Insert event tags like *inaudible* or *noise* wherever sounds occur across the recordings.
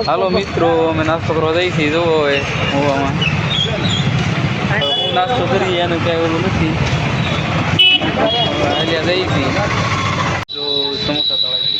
હાલો મિત્રો અમે નાસ્તો કરવા જઈ છીએ. જોવો હવે હોવામાં હવે હું નાસ્તો કરી એનું ક્યાંય ઓલું નથી. હાલ્યા જઈ છીએ. જો સમોસા તળાવી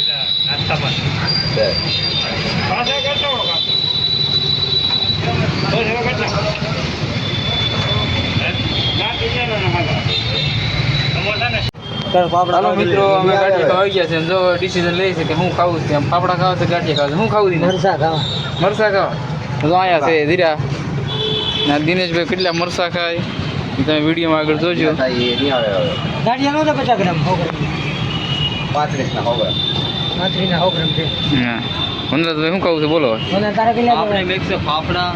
હાલો મિત્રો અમે ગાંઠિયા ખાવા આવી. ગયા છે. જો ડિસિઝન લઈ છે કે હું ખાવું છે? એમ ફાફડા ખાવા છે ગાંઠિયા ખાવા છે. હું ખાવું દીને? મરસા ખાવા. મરસા ખાવા? તો અહીંયા છે ધીરા. ના દિનેશભાઈ કેટલા મરસા ખાય? તમે વિડીયોમાં આગળ જોજો. ગાંઠિયા નહોતા પચાસ ગ્રામ સો ગ્રામ. પાંત્રીસના સો ગ્રામ. છે. હા. વનરાજભાઈ શું ખાવું છું? બોલો. મને તારે કેટલા આપણે મિક્સ ફાફડા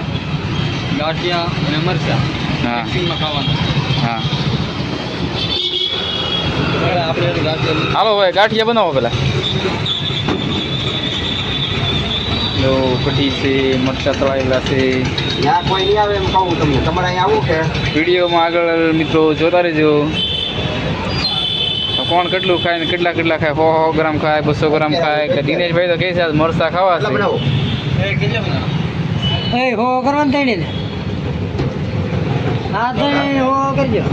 ગાંઠિયા અને મરચા. હા. મિક્સિંગમાં ખાવાના. હા. હાલો ભાઈ ગાંઠિયા બનાવો પેલા. જો કઢી છે મરચા તળાયેલા છે. કોઈ નહીં આવે એમ કહું તમને. તમારે અહીંયા આવું કે વિડીયોમાં આગળ મિત્રો જોતા રહેજો. તો કોણ કેટલું ખાય ને કેટલા કેટલા ખાય? સો સો ગ્રામ ખાય બસો ગ્રામ ખાય. કે દિનેશભાઈ તો કહે છે મરચા ખાવા છે. હો કરવાનું થાય હા તો હો કરજો.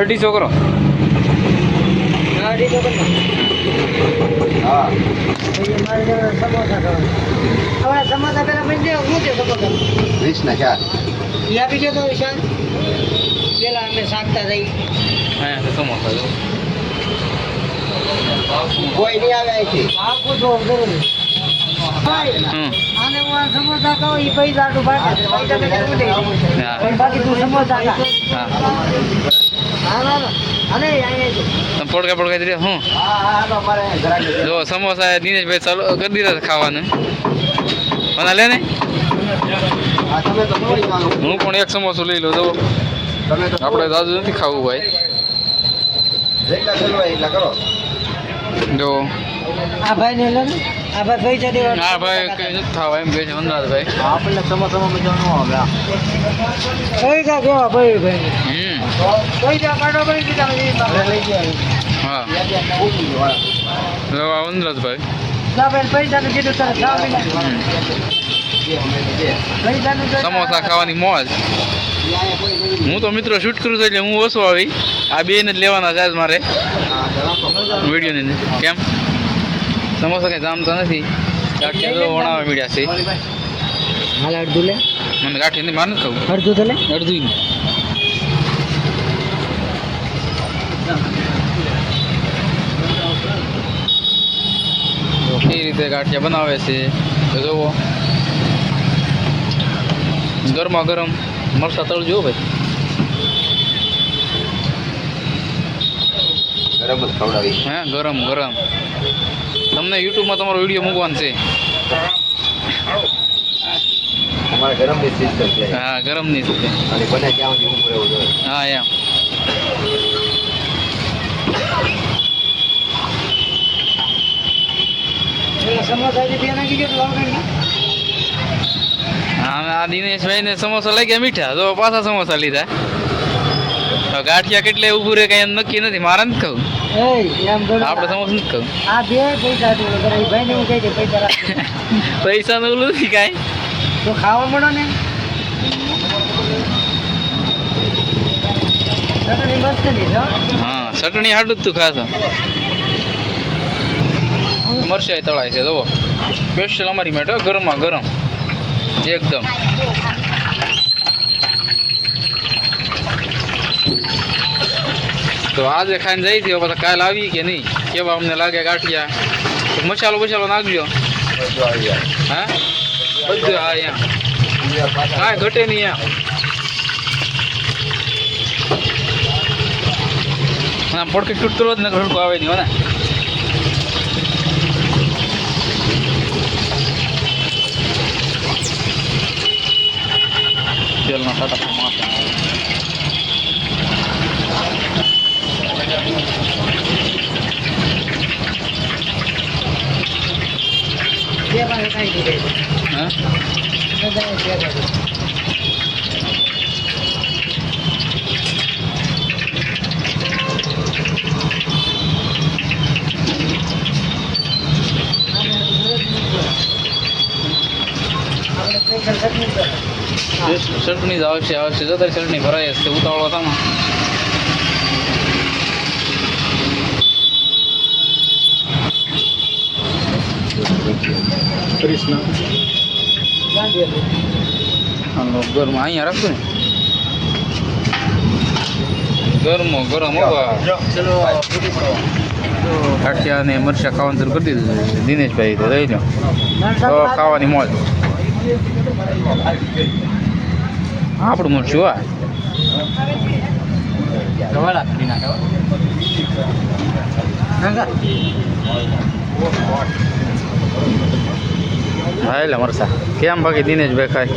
અઢી છોકરો હા. અઢીસો હા મારે સમોસા ખાવા. હવે સમોસા પેલા બની જાય શું છે સમોસા? વીસના ચાર. એ આપી તો શાક પેલા અમે શાકતા થઈ હા સમોસા જો. કોઈ નહીં આવે અહીંથી. આ પૂછવો જરૂરી આને હું આ સમોસા ખાવ એ પૈસા આટલું બાકી હા. તું સમોસા હા હા. પડકા પડકા દે હું? હા હા તો અમારે જરાક જો સમોસા દિનેશભાઈ ચાલુ કરી દીધા ખાવાનું. મને લે ને. હા તમે તો કોઈ જવાનું હું પણ એક સમોસો લઈ લઉં જો તો આપણે દાદુ નથી ખાવું ભાઈ. જો. આ ભાઈ ને. આ ભાઈ હા ભાઈ કઈ નથી એમ કહે છે વનરાજભાઈ. આપણને સમોસામાં મજા ન આવે આ. પૈસા કેવા ભાઈ ભાઈ. હમ. પૈસા કાઢો ભાઈ કીધા લઈ હા. જ. જો વનરાજભાઈ. ના ભાઈ પૈસા નું કીધું ખાવા. જે જે. નું સમોસા ખાવાની મોજ. કોઈ. હું તો મિત્રો શૂટ કરું છું એટલે હું ઓછો આવી. આ બે ને જ લેવાના છે આજ મારે. વીડિયો. વિડીયોની કેમ? સમોસા કંઈ જામતા નથી. ગાંઠિયા તો વણાવા મળ્યા છે હાલ અડધું લે. મને ગાંઠિયા નહીં નથી ખાવું. અડધું તો લે. અડધું કઈ રીતે ગાંઠિયા બનાવે છે. તો જોવો. ગરમા ગરમ મરસા તળ જુઓ ભાઈ. ગરમ જ ખવડાવી હે ગરમ ગરમ. તમને યુટ્યુબમાં તમારો વીડિયો મૂકવાનો છે. હા ગરમની હા એમ. જે હા દિનેશભાઈ ને સમોસા લઈ ગયા મીઠા. તો પાછા સમોસા લીધા. ગાંઠિયા કેટલે ઊભું રહે કઈ એમ નક્કી નથી મારે નથી કહું આપણે સમોસા નથી કહું પૈસા ને *laughs* ઓલું નથી કાંઈ. તો ખાવા મળો ને? હો. ચટણી હાડું જ તું ખાશો મરચાઈ તળાય છે જુઓ સ્પેશિયલ અમારી માટે હો, ગરમા ગરમ. એકદમ. તો આજે ખાઈને જઈ થયો, પછી કાલ આવી કે નહીં? કેવા અમને લાગે ગાંઠિયા? મસાલો બસાલો નાખજો. હા? બધું હા અહીંયા. કાંઈ ઘટે નહીં અહીંયા પડકી તૂટતો જ ને હડકો આવે નહીં ને. તેલના ટાટા માથે ચટણી જ આવશે આવશે જતા ચટણી ભરાય હશે ઉતાવળો હતી. હાલો ગરમ. અહીંયા રાખજો ને. ગરમો ગરમ ગાંઠિયા ને મરચા ખાવાનું શરૂ કરી દીધું દિનેશભાઈ તો લઈ લો તો ખાવાની મોજ. આપણું મરચું આ. રવાડા કરી નાખો. નાંગા. હા એટલે મરસા. કેમ બાકી દિનેશભાઈ ખાય?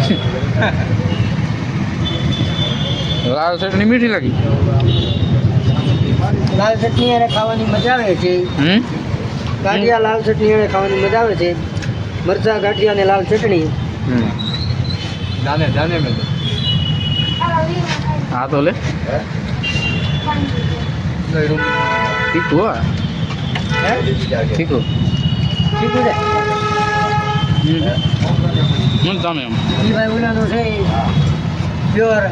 *laughs* લાલ ચટણી મીઠી લાગી. લાલ ચટણી એને ખાવાની મજા આવે છે. હમ? ગાંઠિયા લાલ ચટણી એને ખાવાની મજા આવે છે. મરચા ગાંઠિયા અને લાલ ચટણી. જાને જાને મેં હા તો લે. હા હે? તીખું ઠીક. છે હમ મને તમે એમ. ઈ ભાઈ ઓલાનું છે પ્યોર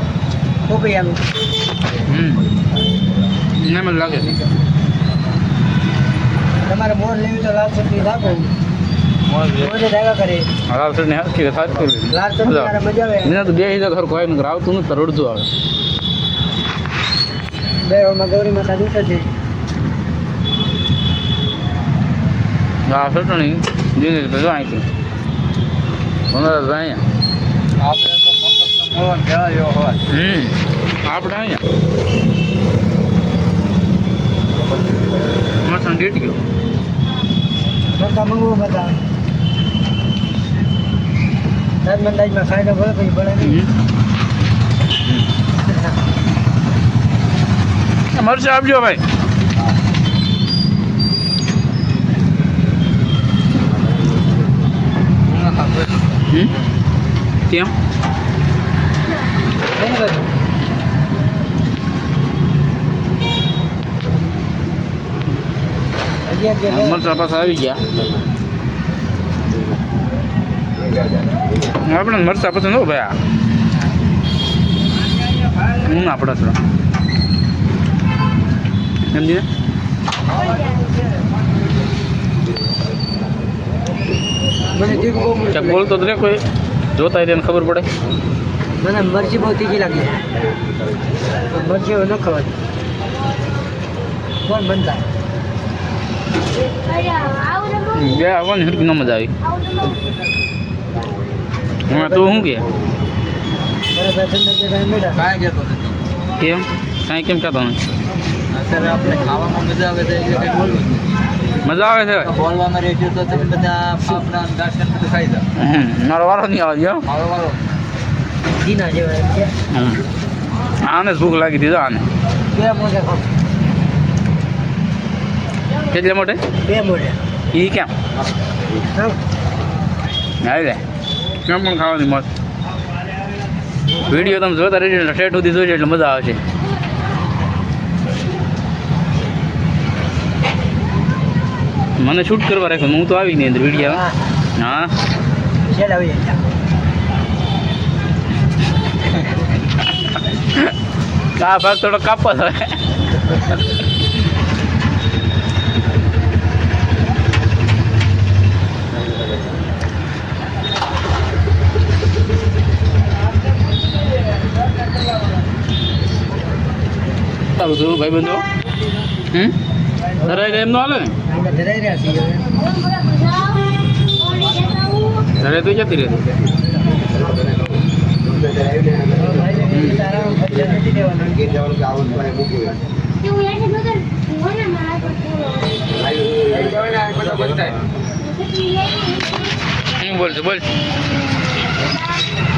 પોપૈયાનું હમ. એને મને લાગે છે. તમારે મોર લેવી તો લાલ આવે રાખો. મોજે ગૌરી માતા દિવસે ચટણી હરખી સારી કરી લાલ ચટણી યારે મજા આવે એને તો બે હિસાબ ખરું કોઈ નકર આવતું નથી તો રડતું આવે બે ઓમાં ગૌરી માતા દૂધ છે આ ચટણી દિનેશભાઈ અહીંથી. વનરાજભાઈ અહીંયા. આપણે અહીંયા. મસણ ગીટ ગયો. બધા. મંગવું બધા દાજ મંદાજમાં ખાઈને ભલે પછી ભલે મરચા આપજો ભાઈ. કેમ. મરચા પાછા આવી ગયા. આપણે મરચા પસંદ હો ભાઈ હું ના પડે થોડા સમજી ચક મસ્ત બોલતો તો રે કોઈ જોતા એને ખબર પડે મને મરચી બહુ તીખી લાગી મરચી હવે ન ખવાય કોણ બનતા બે આવવાની હરકી ન મજા આવી હા તું શું કે બરાબર ઠંડક જગ્યાએ બેઠા કાંઈ કહેતો નથી કેમ કાંઈ કેમ કહેતો નથી અત્યારે આપણે ખાવામાં મજા આવે તો એટલે કંઈ બોલવું જ નથી મજા આવે છે. બોલવામાં રહેજો તો તમે બધા પાપડા અને બધું ખાઈ જાઓ. હમ, મારો વારો નહીં આવે મારો વારો. દીના જેવા છે આને ભૂખ લાગી દીધો આને. બે મોઢે કેટલે મોટે બે મોઢે. એ કેમ? હા. હાઈ લે. કેમ પણ ખાવાની મસ્ત. વીડિયો તમે જોતા રહેજો ઠેઠ સુધી જોજો એટલે મજા આવશે. મને શૂટ કરવા રાખ્યો હું તો આવી. નહીં અંદર વીડિયો હા આ ભાગ થોડો કાપવા થાય સારું થયું ભાઈ બંધો? હમ? ધરાય જાય એમ નો હાલે ને? આપણે ધરાઈ રહ્યા છીએ. ધરાઈ તો જતી રહેતી બોલશું બોલ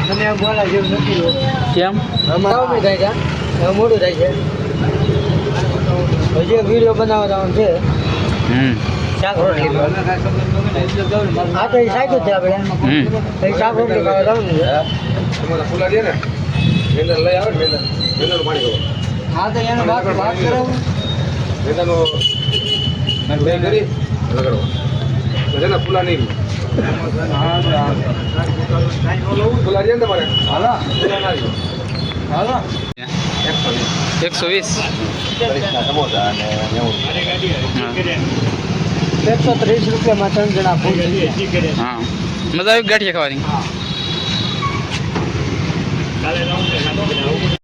તમે આ બોલા જેવું નથી. કેમ? મોડું થાય છે. હજી વીડિયો બનાવવાનો છે. હા તો એ જ છે આપણે. એ શાક રોટલી ખાવા જવાનું છે. હા તો એને વાત વાત કરાવું ભજન ફૂલા નહીં. ફૂલા રહ્યા ને તમારે. હાલો. ફૂલા ના રહ્યો. હાલો. એકસો વીસ સમોસા વીસ. એકસો ત્રીસ રૂપિયામાં ત્રણ જણા હા. મજા આવી ગાંઠિયા ખાવાની.